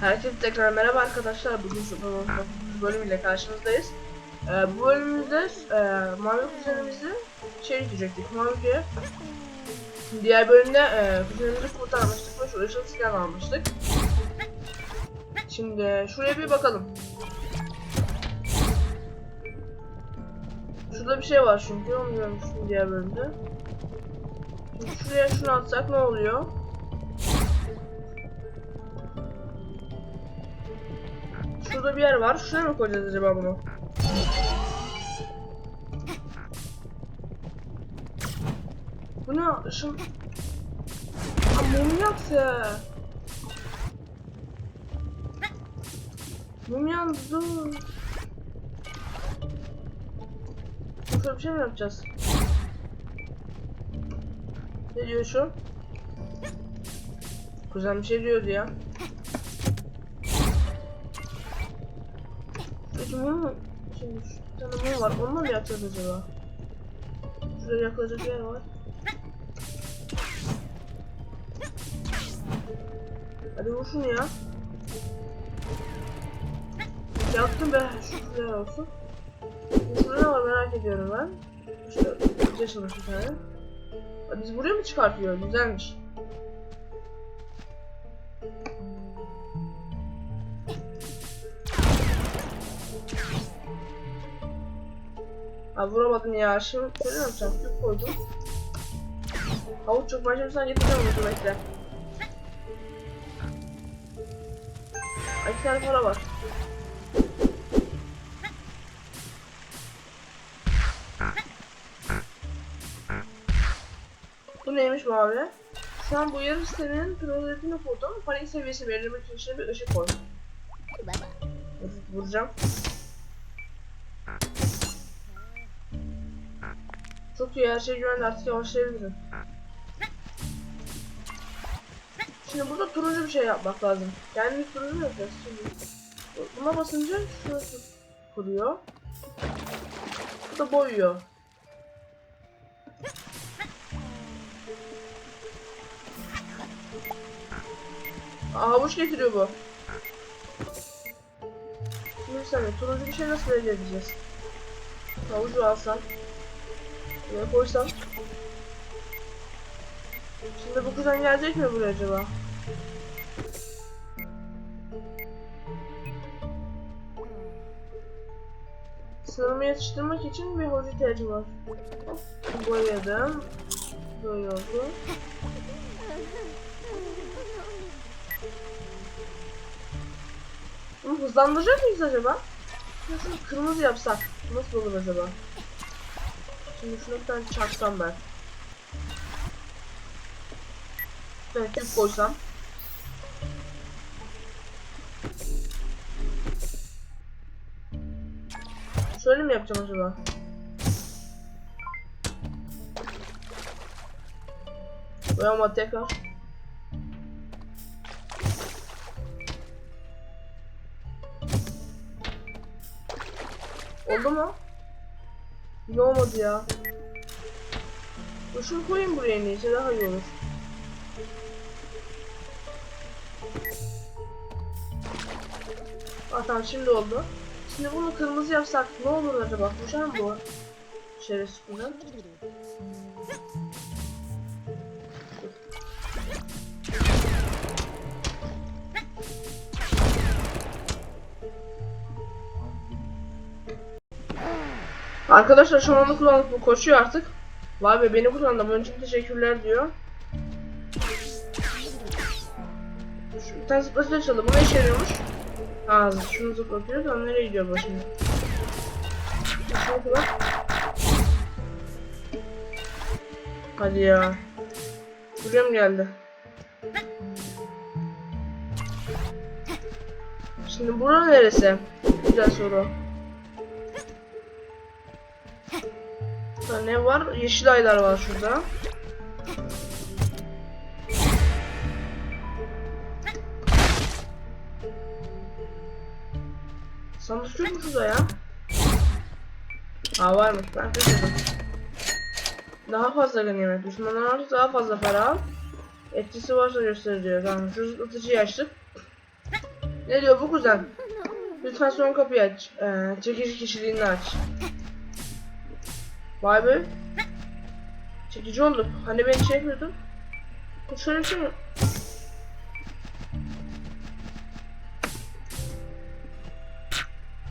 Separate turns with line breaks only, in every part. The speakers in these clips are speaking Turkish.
Herkese tekrar merhaba arkadaşlar. Bugün Mario bölümüyle karşınızdayız. Ee, bu bölümümüzde e, Mario kuzenimizi şey gidecektik. Mario'ya. Diğer bölümde e, kuzenimizi kurtarmıştık ve şu ışıl silah almıştık. Şimdi şuraya bir bakalım. Şurada bir şey var çünkü onu görmüştüm diğer bölümde. Şimdi şuraya şunu atsak ne oluyor? Şurada bir yer var. Şuraya mı koyacağız acaba bunu? Bu ne? Işın... Aa, mum yaktı. Mum yandı. Dur. Şöyle bir şey mi yapacağız? Ne diyor şu? Kuzen bir şey diyordu ya. Mum mu? Şimdi şu mum var. Onunla mı yapacağız acaba? Şuraya yakılacak yer var. Hadi vur şunu ya. Yaktım be. Şuraya olsun. Şurada ne var merak ediyorum ben. İşte yaşamış bir tane. Biz buraya mı çıkartıyor? Güzelmiş. Ha vuramadım ya. Şimdi mi yapacağım? Tüp koydum. Havuç çok sen getireceğim onu bekle. Ay iki tane para var. Bu neymiş bu abi? Şu an bu yarı sitenin prioritetini kurdum. Panik seviyesi belirlemek için içine bir ışık koy. Vur- Vuracağım. İyi her şey güvenli artık yavaşlayabilirim. Şimdi burada turuncu bir şey yapmak lazım. Kendimiz turuncu yapacağız? Buna basınca şurası kuruyor. Bu da boyuyor. Aa, havuç getiriyor bu. Şimdi bir saniye turuncu bir şey nasıl elde edeceğiz? Havucu alsam. Buraya koysam. Şimdi bu kuzen gelecek mi buraya acaba? Sınırımı yetiştirmek için bir hoca ihtiyacım var. Boyadım. Böyle oldu. Bunu hızlandıracak mıyız acaba? Nasıl kırmızı yapsak? Nasıl olur acaba? Şimdi şuna bir tane çaksam ben. Ben küp koysam. Şöyle mi yapacağım acaba? Boyama tekrar. Oldu mu? Ne olmadı ya? Şunu koyayım buraya iyisi daha iyi olur. Ah tamam şimdi oldu. Şimdi bunu kırmızı yapsak ne olur acaba? Koşar mı bu? Şerefsiz kuzen. Arkadaşlar şu an onu kullanıp bu koşuyor artık. Vay be beni kullandı. Bunun için teşekkürler diyor. Bir tane zıplasıyla çaldı. Bu ne işe yarıyormuş? Ha şunu zıplatıyor da nereye gidiyor bu şimdi? Hadi ya. Buraya mı geldi? Şimdi bura neresi? Güzel soru. Ha, ne var? Yeşil aylar var şurada. Sandık yok mu şurada ya? Ha varmış ben kaçırdım. Daha fazla ganimet. Düşmanlar artık daha fazla para al. Etkisi varsa gösteriyor. Tamam şu zıplatıcıyı açtık. Ne diyor bu kuzen? Lütfen son kapıyı aç. Ee, çekici kişiliğini aç. Vay be. Çekici olduk. Hani beni çekmiyordun? Bu şöyle şey mi?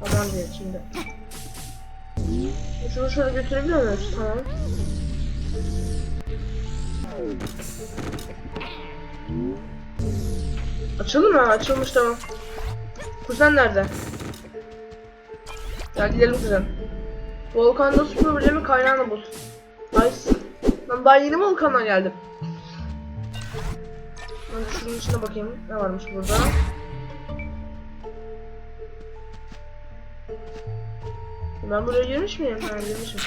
Aman diye şimdi. Şunu şöyle götürebiliyor muyuz? Tamam. Açıldı mı? Açılmış tamam. Kuzen nerede? Ya gidelim kuzen. Volkanda su problemi kaynağını bul. Nice. Lan daha yeni volkandan geldim. Ben şunun içine bakayım. Ne varmış burada? Ben buraya girmiş miyim? Ha girmişim.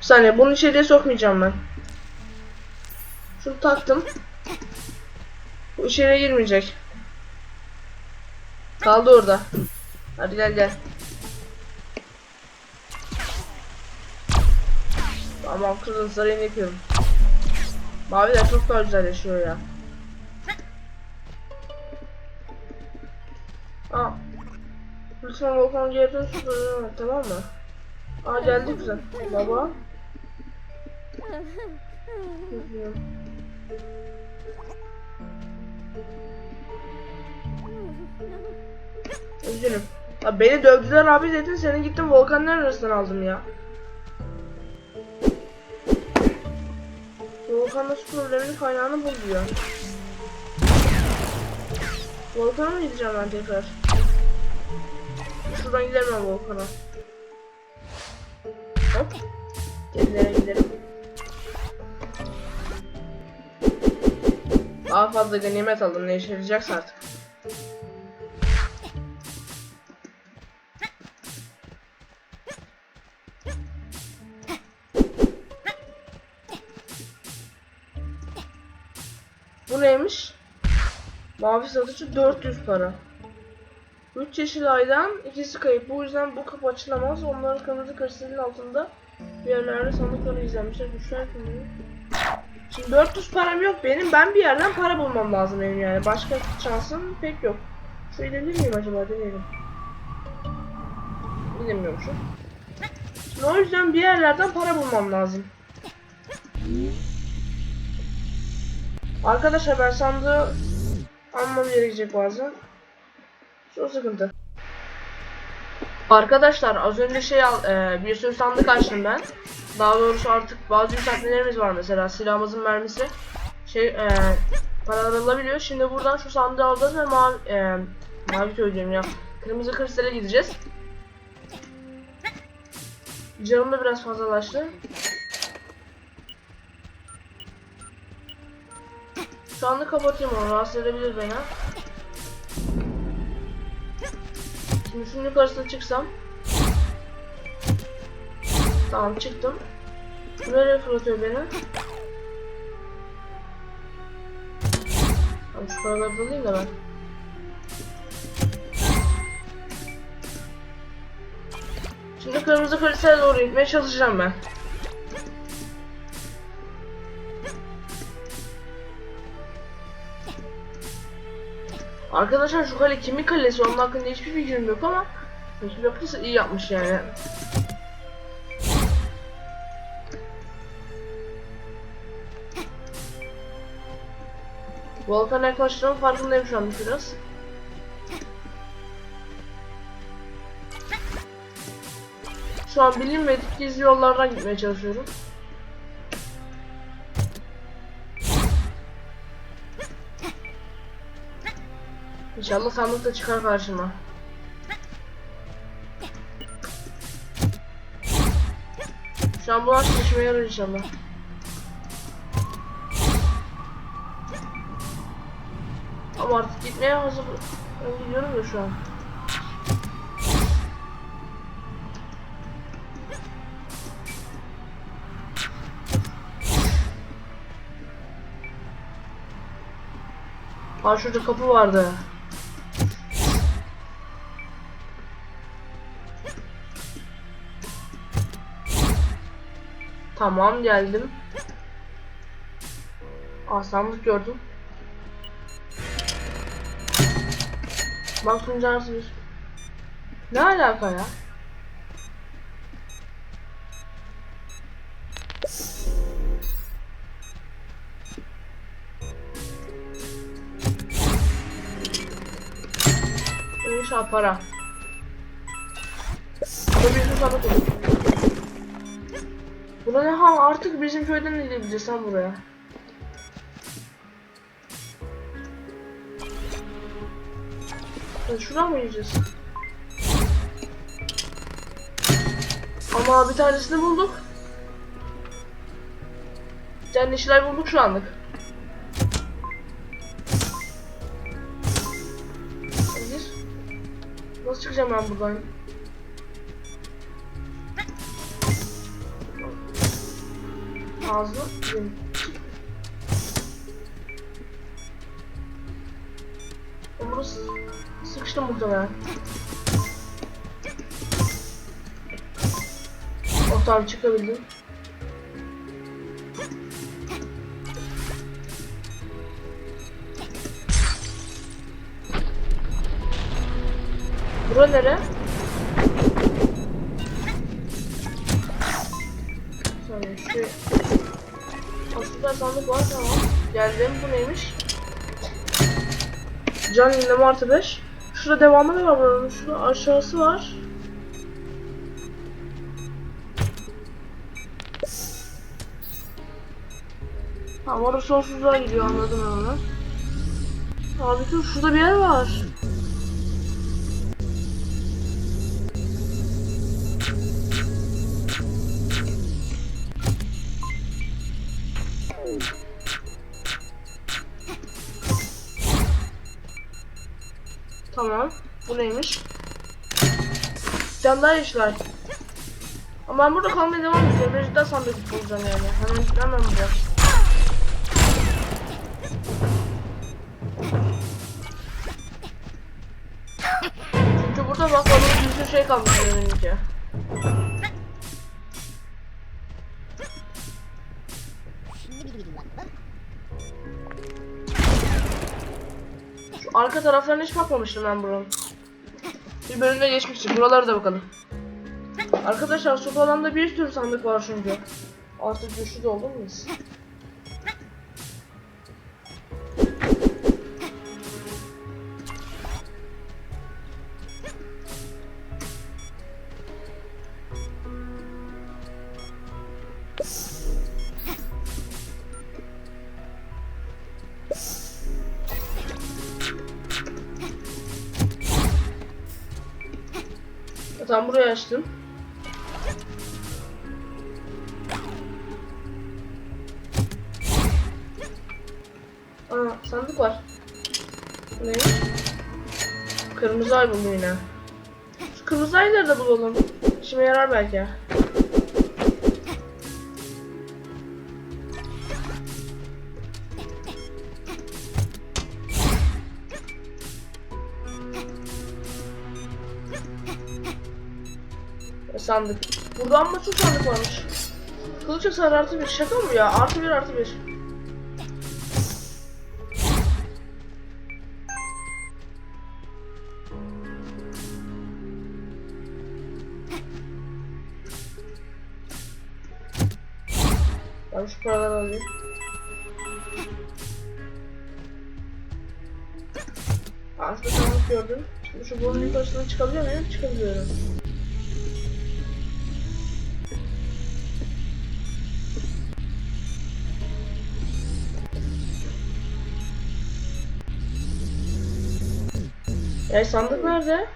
Bir saniye bunu içeriye sokmayacağım ben. Şunu taktım. Bu içeriye girmeyecek. Kaldı orada. Hadi gel gel. Tamam kızın sarayını yapıyorum. Maviler çok daha güzel yaşıyor ya. Aa. Lütfen Volkan geri dön tamam mı? Aa geldi güzel. Baba. Üzgünüm. Ya beni dövdüler abi dedin seni gittim volkanların arasından aldım ya. Volkan'da su probleminin kaynağını bul diyor. Volkan'a mı gideceğim ben tekrar? Şuradan gidemem Volkan'a. Hop. Gerilere fazla ganimet aldım ne işe yarayacaksa artık. Bu neymiş? Mavi satıcı 400 para. 3 yeşil aydan ikisi kayıp. Bu yüzden bu kapı açılamaz. Onların kırmızı kristalin altında bir yerlerde sandıkları izlenmişler. Güçler kimliği. Şimdi 400 param yok benim. Ben bir yerden para bulmam lazım benim yani. Başka şansım pek yok. Şöyle gidebilir miyim acaba? Deneyelim. Gidemiyormuşum. Şimdi o yüzden bir yerlerden para bulmam lazım. Arkadaşlar ben sandığı almam gerekecek bazen. Çok sıkıntı. Arkadaşlar az önce şey al, e, bir sürü sandık açtım ben. Daha doğrusu artık bazı yükseltmelerimiz var mesela silahımızın mermisi şey e, paralanabiliyor. Şimdi buradan şu sandığı alacağız ve mavi e, mavi söyleyeceğim ya. Kırmızı kristale gideceğiz. Canım da biraz fazlalaştı. Şu anda kapatayım onu rahatsız edebilir beni. Şimdi şunun yukarısına çıksam. Tamam çıktım. Nereye fırlatıyor beni? Tamam şu paraları da alayım da ben. Şimdi kırmızı kristale doğru gitmeye çalışacağım ben. Arkadaşlar şu kale kimin kalesi onun hakkında hiçbir fikrim yok ama yaptıysa iyi yapmış yani. Volkan yaklaştığımın farkındayım şu an biraz. Şu an bilinmedik gizli yollardan gitmeye çalışıyorum. İnşallah sandık da çıkar karşıma. Şu an bu aşk işime inşallah. Gitmeye hazır. Gidiyorum ya şu an. Aa şurada kapı vardı. Tamam geldim. Aa gördüm. Bak bir. Ne alaka ya? Ha para. Sandık olur. Buna ne ha artık bizim köyden de gidebileceğiz sen buraya. Ya şuradan mı yiyeceğiz? Ama bir tanesini bulduk. Bir tane işler bulduk şu anlık. Nedir? Nasıl çıkacağım ben buradan? Ağzına sıkıştım muhtemelen. Oh tamam çıkabildim. Bura nere? Saniye şu... Aslında sandık var tamam. Geldim bu neymiş? Can yenileme artı 5. Şurada devamı ne var buranın? Şurada aşağısı var. Tamam orası sonsuzluğa gidiyor anladım ben onu. Abi dur şurada bir yer var. Tamam. Bu neymiş? Daha işler. Ama ben burada kalmaya devam edeceğim. Ben cidden sandık bulacağım yani. Hemen hemen bulacağım. Çünkü burada bak bana bir sürü şey kalmış önce. Arka taraflarına hiç bakmamıştım ben buranın. Bir bölümde geçmiştik. Buralara da bakalım. Arkadaşlar su alanda bir sürü sandık var çünkü. Artık güçlü de olur muyuz? Aa sandık var. Ne? Kırmızı ay buldum yine. Şu kırmızı ayları da bulalım. İşime yarar belki. E, sandık. Burada amma çok sandık varmış. Kılıç hasarı artı bir. Şaka mı ya? Artı bir artı bir. Ben şu paraları alayım. Aslında sandık gördüm. Şimdi şu burnun yukarısına çıkabiliyor muyum? Çıkabiliyorum. Ya sandık nerede?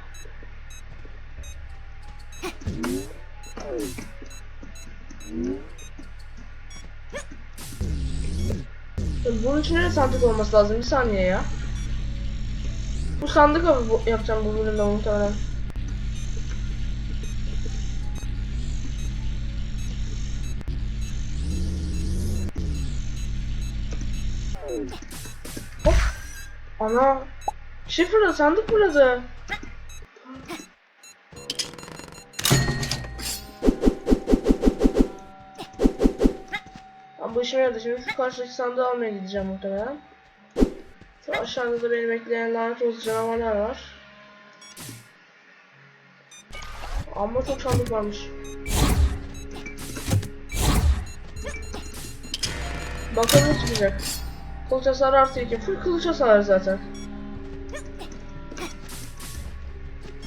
Bunun için de sandık olması lazım. Bir saniye ya. Bu sandık yapacağım bu bölümde muhtemelen. Hop. Ana. Şifre sandık burada. İşime. Şimdi şu karşıdaki sandığı almaya gideceğim muhtemelen. Şu aşağıda da beni bekleyen lanet olsun canavarlar var. Ama çok sandık varmış. Bakalım ne çıkacak. Kılıç hasarı artı 2. Full kılıç hasarı zaten.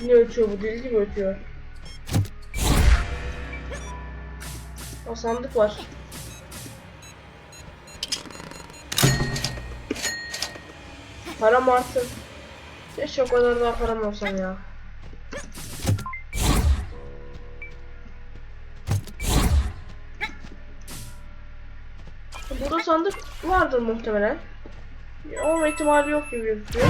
Ne ötüyor bu? Deli gibi ötüyor. Aa, sandık var. Param arttı. Keşke o kadar daha param olsam ya. Burada sandık vardır muhtemelen. Olma ihtimali yok gibi gözüküyor.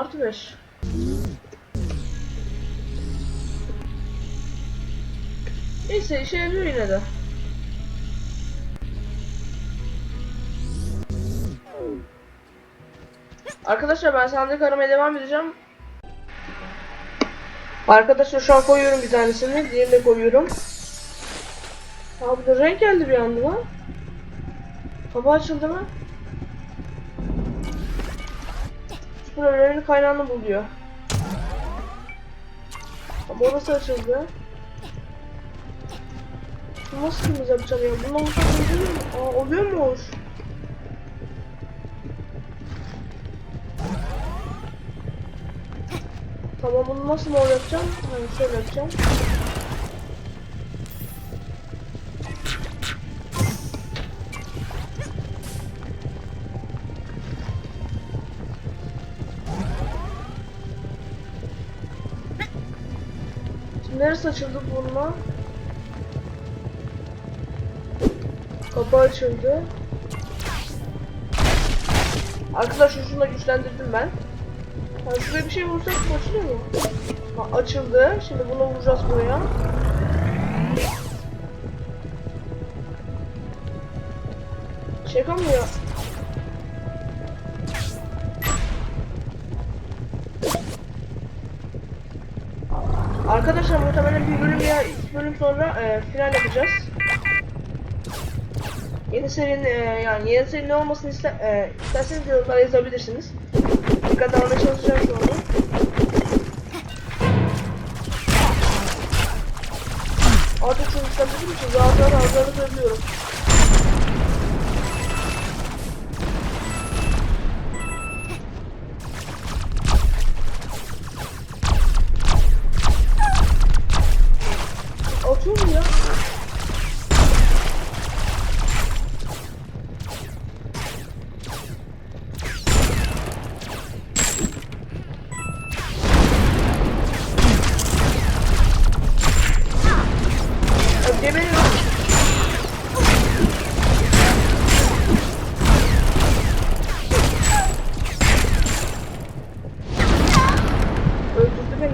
Artı 5. Neyse işe yarıyor yine de. Arkadaşlar ben sandık aramaya devam edeceğim. Arkadaşlar şu an koyuyorum bir tanesini. Diğerini de koyuyorum. Abi de renk geldi bir anda lan. Kapı açıldı mı? Problemin kaynağını buluyor. Ama orası açıldı. Nasıl temiz yapacağım ya? Bundan olsa oluyor mu? Aa oluyor mu olur? Tamam bunu nasıl mor yapacağım? Yani şöyle yapacağım. Neresi açıldı bununla? Kapı açıldı. Arkadaşlar şunu da güçlendirdim ben. Ha, şuraya bir şey vursak açılıyor mu? Ha, açıldı. Şimdi bunu vuracağız buraya. Şaka mı ya? Arkadaşlar muhtemelen bir bölüm ya iki bölüm sonra e, final yapacağız. Yeni serinin e, yani yeni serinin olmasını ister, e, isterseniz yorumlara yazabilirsiniz. Dikkat almaya çalışacağım şu anda. Artık istedim için rahat rahat ağızlarını söylüyorum.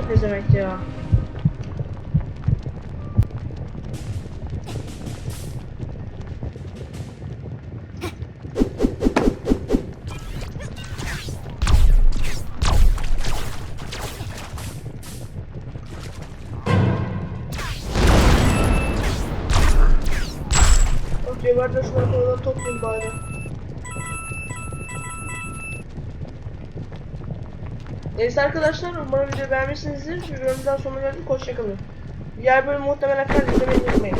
Pezevenk ya. Neyse arkadaşlar umarım video beğenmişsinizdir. Bir bölümden sonuna geldik. Hoşçakalın. Diğer bölüm muhtemelen kan izlemeyi unutmayın.